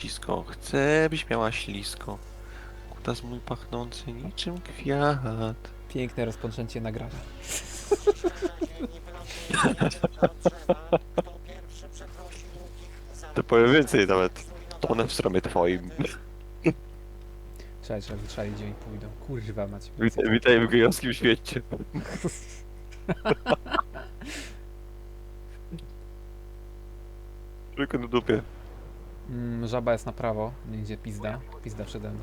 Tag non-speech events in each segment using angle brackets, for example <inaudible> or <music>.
Ślisko, chcę, byś miała ślisko. Kutas mój pachnący niczym kwiat. Piękne rozpoczęcie nagrania. <laughs> To powiem więcej nawet. One w stronę twoim. Trzeba, trzeba wytrzeli, gdzie mi pójdą. Kurwa macie. Witaj, witaj w gejowskim świecie. <laughs> Tylko na dupie. Mm, żaba jest na prawo, gdzie pizda. Pizda przede mną.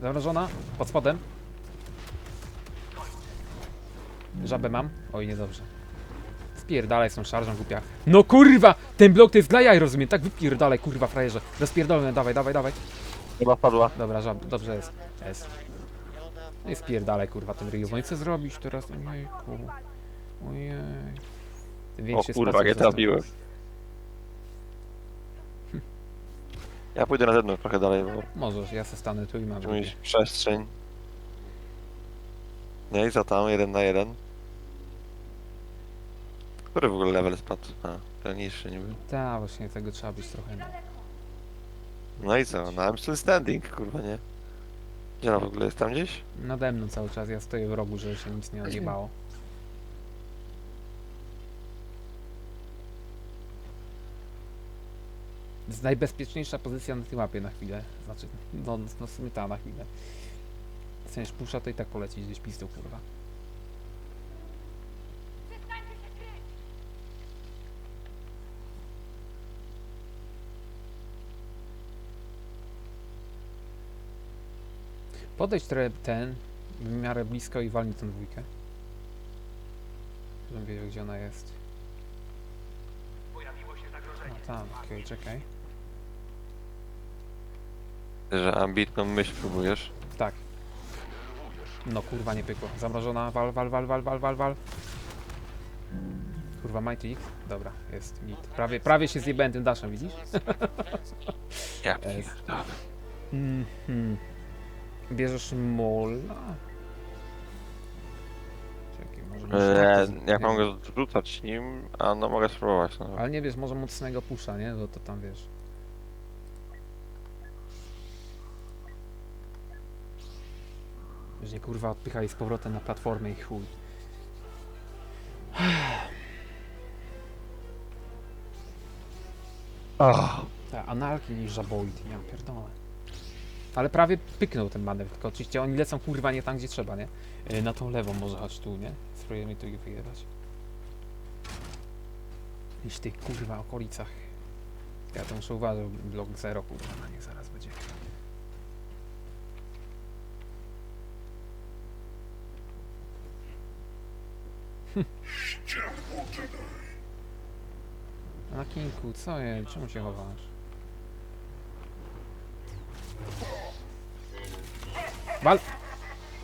Zamrożona? Pod spodem? Żabę mam? Oj, niedobrze. Spierdalaj z tą szarżą głupia. No kurwa! Ten blok to jest dla jaj, rozumiem, tak? Wypierdalaj, kurwa, frajerze. Rozpierdolę, dawaj, dawaj, dawaj. Chyba padła. Dobra, żab, dobrze jest. Jest. No i spierdalaj, kurwa, ten ryj. No i co zrobić teraz? Ojejku. Ojej. Tym O większy kurwa, sposób nie został. trafiłem. Ja pójdę na zewnątrz trochę dalej, bo Możesz, ja se stanę tu i mam. mieć przestrzeń. Nie, i za tam, jeden na jeden. Który w ogóle level spadł? A, ten niższy niby. Tak, właśnie tego trzeba być trochę. No. No i co? No I'm still standing, kurwa, nie? Gdzie ona w ogóle jest? Tam gdzieś? Nade mną cały czas, ja stoję w rogu, żeby się nic nie odjebało. Jest najbezpieczniejsza pozycja na tej mapie na chwilę. Znaczy, no, no w sumie ta na chwilę. Chcesz pusza, to i tak polecieć gdzieś pistą, kurwa. Podejdź trochę ten, w miarę blisko i walnij tę dwójkę. Żebym wiedział, gdzie ona jest. Tam, okej, czekaj. Że ambitną myśl próbujesz. Tak. No kurwa, nie pykło. Zamrożona, wal, wal, wal, wal, wal, wal, wal. Kurwa, Mighty X? Dobra, jest git. Prawie, prawie się zjebałem tym daszem, widzisz? Ja <laughs> Jest. Mhm. Bierzesz mola? Eee, tak jak nie mam go rzucać nim, a no mogę spróbować. No. Ale nie wiesz, może mocnego pusza, nie? Bo to tam wiesz. Że nie kurwa odpychali z powrotem na platformę i chuj. Oh. Ta analki niż żaboid, ja pierdolę. Ale prawie pyknął ten manewr, tylko oczywiście oni lecą kurwa nie tam gdzie trzeba, nie? Yy, na tą lewą może chodź tu, nie? Spróbujemy tu ich wyjebać. Iść w tych kurwa okolicach. Ja to muszę uważać, blok zero kurwa na nie zaraz będzie. Na kinku, co jest? Czemu się chowasz? Wal!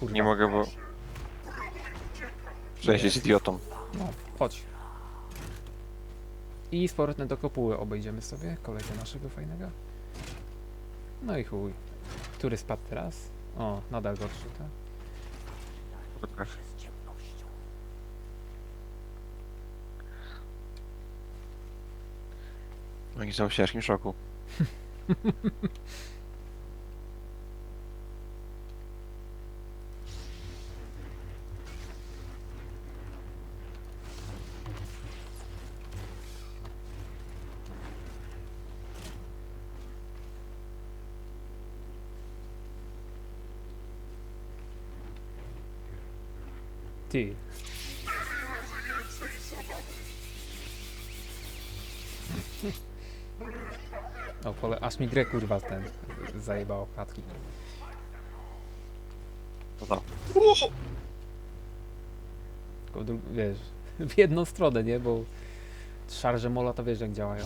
Kurwa. Nie mogę, bo... Sensie z idiotą. No, chodź. I z powrotem do kopuły obejdziemy sobie kolegę naszego fajnego. No i chuj. Który spadł teraz? O, nadal gorszy, tak? Oni są w ciężkim szoku. <laughs> Ty. O, pole, aż mi grę kurwa ten zajebało klatki. To tam. Tylko dru- wiesz, w jedną stronę, nie? Bo szarże mola to wiesz jak działają.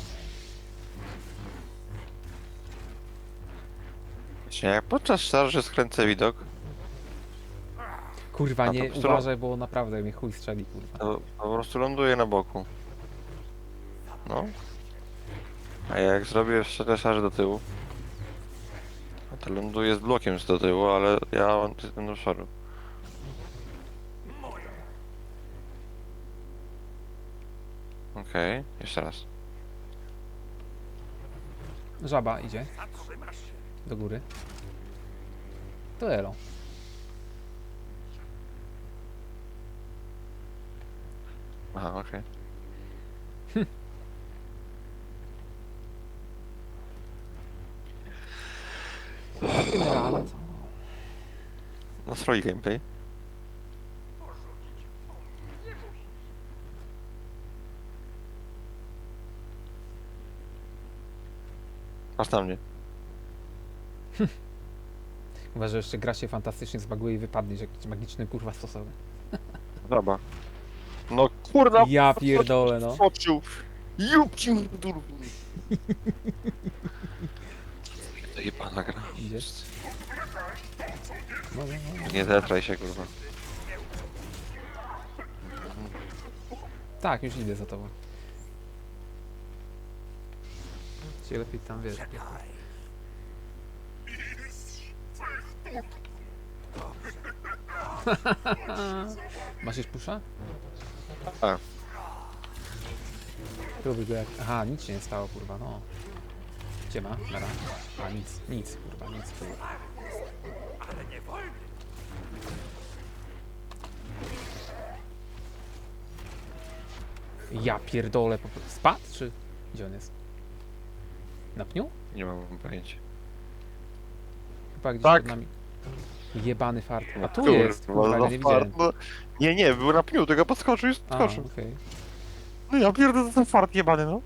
Właśnie jak podczas szarży skręcę widok, Kurwa, A to nie po prostu- uważaj, bo naprawdę mnie chuj strzeli, kurwa. to po prostu ląduję na boku. No. A jak zrobię jeszcze te szarże do tyłu, no to ląduję z blokiem z do tyłu, ale ja jestem do przodu. Okej, jeszcze raz. Żaba idzie. Do góry. To elo. Aha, okej. Generale co? Nastroi gameplay. Aż na mnie. Chyba, że jeszcze gra się fantastycznie zbaguje i wypadnie, że jakiś magiczny kurwa stosowy. Żaba. No kurna! Ja pierdolę, no. To jebana gra. Idziesz? No, no, no. Nie zetraj się kurwa. Tak, już idę za tobą. Cię lepiej tam wiesz. <laughs> Masz już pusza? A. Próbuj go jak... Aha, nic się nie stało, kurwa, no. Gdzie ma? Nara. A, nic, nic, kurwa, nic, kurwa. Ja pierdolę po prostu. Spadł, czy... Gdzie on jest? Na pniu? Nie mam pojęcia. Chyba gdzieś Tak. pod nami. Jebany fart. A tu Kurwa, jest, kurwa, za ja nie widziałem. fart, no. Nie, nie, był na pniu, tylko podskoczył i A, skoczył. okej. No ja pierdolę ten fart jebany, no.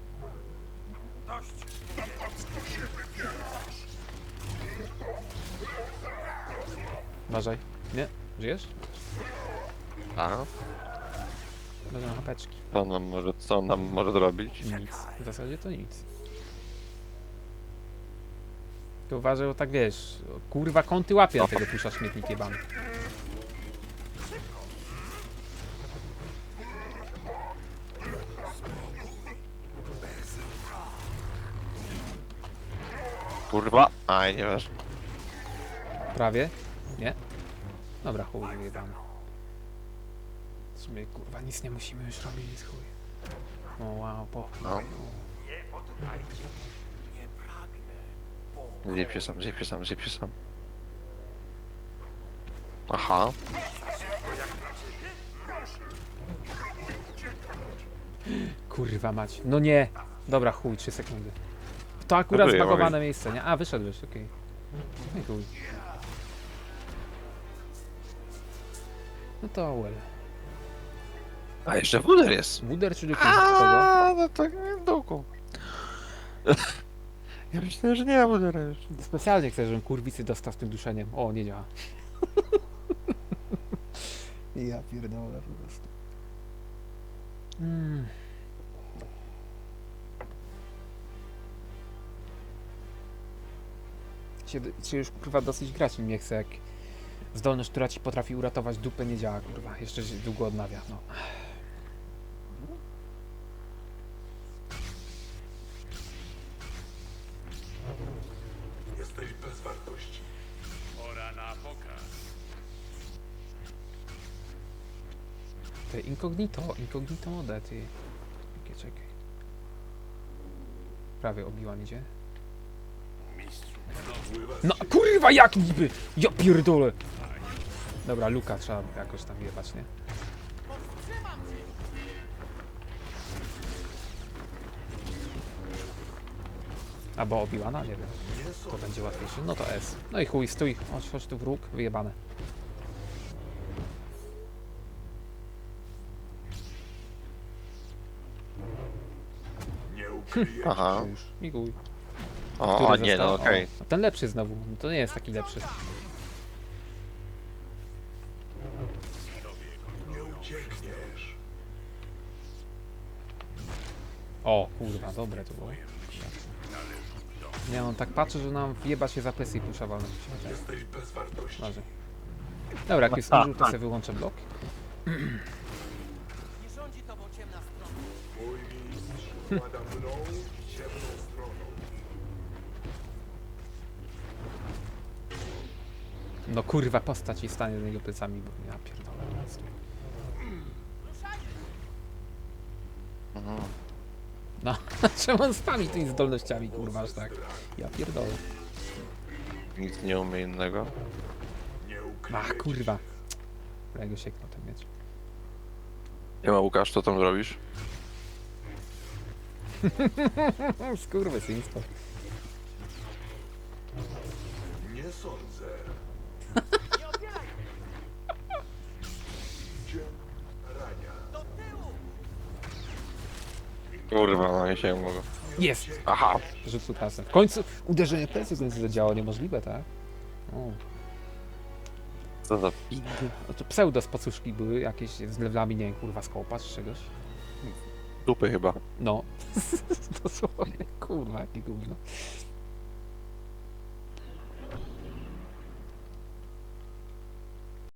Uważaj. Nie? Żyjesz? A? Będą hapeczki. Co on nam może, co on nam może zrobić? Nic. W zasadzie to nic. To uważaj, bo tak wiesz, kurwa kąty łapie na tego tusza śmietnik jebany. Kurwa! Aj, nie wiesz. Prawie? Nie? Dobra, chuj jebany. Sumie kurwa nic nie musimy już robić, jest chuj. O wow, po. No. Zjeb się sam, zjeb się sam, zjeb się sam. Aha. Kurwa mać. No nie! Dobra, chuj, 3 sekundy. To akurat Żyję, zbagowane mogę. miejsce, nie? A, wyszedłeś, okej. No i chuj. No to well. A jeszcze wuder jest. Wuder czy Lukin? Kogo? A, no tak nie duku. Ja myślałem, że nie ma wudera już. Specjalnie chcę, żebym kurwicy dostał z tym duszeniem. O, nie działa. <laughs> ja pierdolę po prostu. Mm. Się, się już kurwa dosyć grać nim nie chce, jak zdolność, która ci potrafi uratować dupę nie działa, kurwa. Jeszcze się długo odnawia, no. Te incognito, incognito mode, ty. Czekaj, czekaj. Prawie obiłam idzie. No kurwa jak niby! Ja pierdolę! Dobra, Luka trzeba jakoś tam jebać, nie? Albo obiłana, nie wiem. To będzie łatwiejsze. No to S. No i chuj, stój. Chodź, chodź tu wróg, wyjebane. <laughs> Aha. Już, miguj. O, Który a nie, no został? okej. O, ten lepszy znowu. No to nie jest taki lepszy. O, kurwa, dobre to było. Nie, on tak patrzy, że nam wjeba się za plecy i pusza walnąć. Jesteś bez wartości. Może. Dobra, jak już <laughs> zdążył, to sobie wyłączę blok. Mną ciemną stroną. No kurwa, postać i stanie do niego plecami, bo ja pierdolę. No, <laughs> czemu on spami tymi zdolnościami, kurwa, aż tak? Ja pierdolę. Nic nie umie innego. Nie Ach, kurwa. Ja go sieknął ten miecz. Nie ma Łukasz, co tam zrobisz? <laughs> Skurwysyństwo. Nie sądzę. Cię rania. Do tyłu! Kurwa, no nie się mogę. Jest! Aha! Rzut sutasem. W końcu uderzenie plecy w końcu zadziałało, niemożliwe, tak? O. Co za pig. No to pseudo spacuszki były jakieś z levelami, nie wiem, kurwa, skopa czy czegoś. Dupy chyba. No. <laughs> Dosłownie, kurwa, jakie gówno.